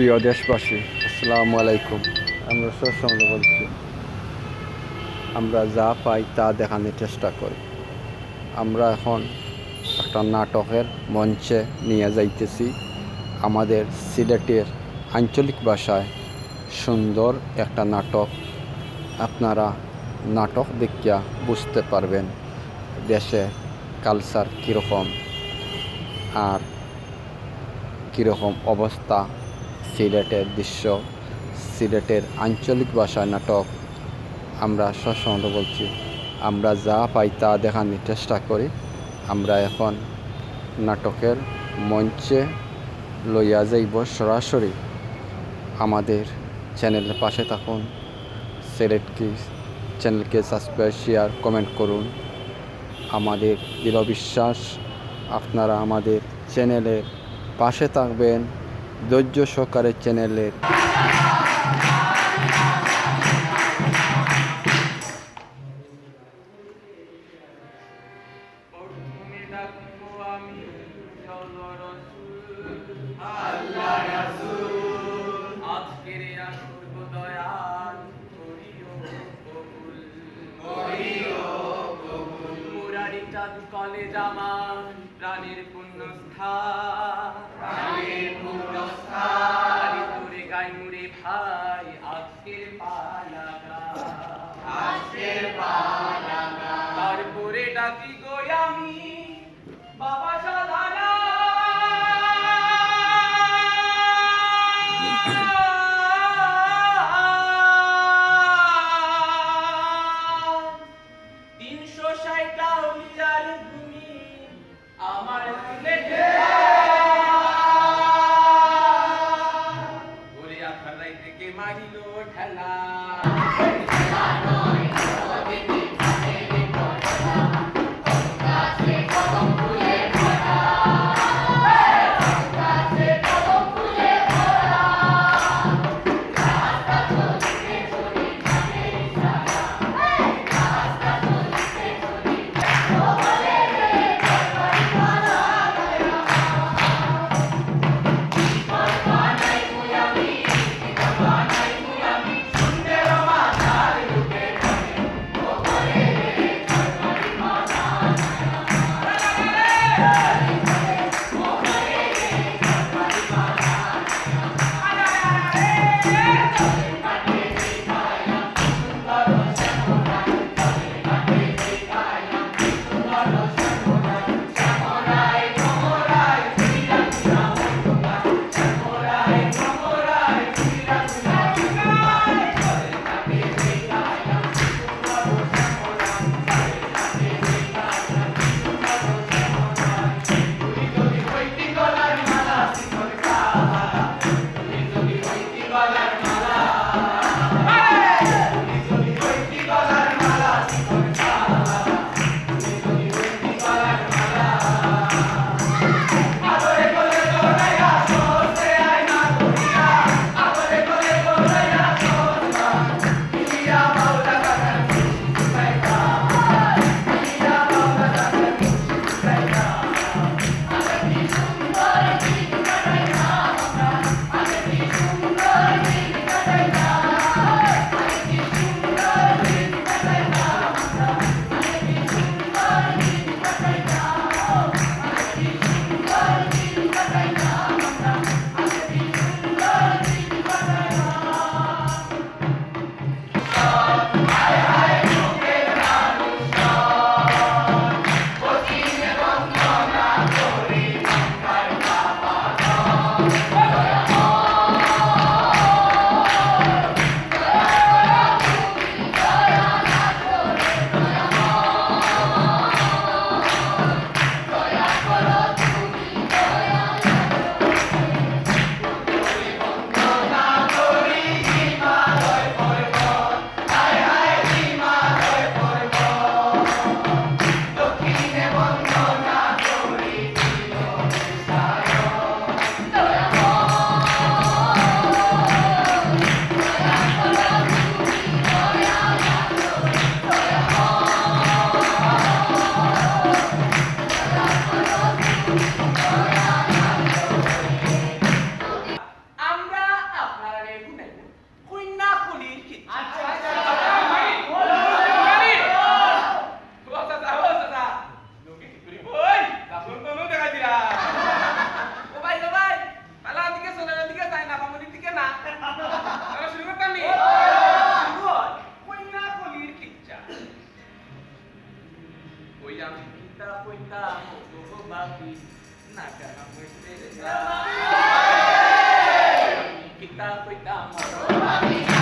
প্রিয় দেশবাসী, আসসালামু আলাইকুম। আমরা সবসময় বলছি, আমরা যা পাই তা দেখানোর চেষ্টা করি। আমরা এখন একটা নাটকের মঞ্চে নিয়ে যাইতেছি। আমাদের সিলেটের আঞ্চলিক ভাষায় সুন্দর একটা নাটক। আপনারা নাটক দেখিয়া বুঝতে পারবেন দেশে কালচার কীরকম আর কীরকম অবস্থা সিলেটের দৃশ্য, সিলেটের আঞ্চলিক ভাষায় নাটক, আমরা সবসময় বলছি, আমরা যা পাই তা দেখানোর চেষ্টা করি, আমরা এখন নাটকের মঞ্চে লইয়া যাইব সরাসরি। আমাদের চ্যানেলের পাশে থাকুন সিলেটকে চ্যানেলকে সাবস্ক্রাইব শেয়ার কমেন্ট করুন। আমাদের দৃঢ় বিশ্বাস, আপনারা আমাদের চ্যানেলের পাশে থাকবেন। ধৈর্য সহকারে চ্যানেলের প্রথমে ডাকবো আমি আজকের গাই আজকের পালাগা। আজকের পালাগা। তারপরে ডাকি গো আমি বাবা সাধারা Lord, Allah. Yang kita-kita untuk babi, Naga Kita-kita mau babi.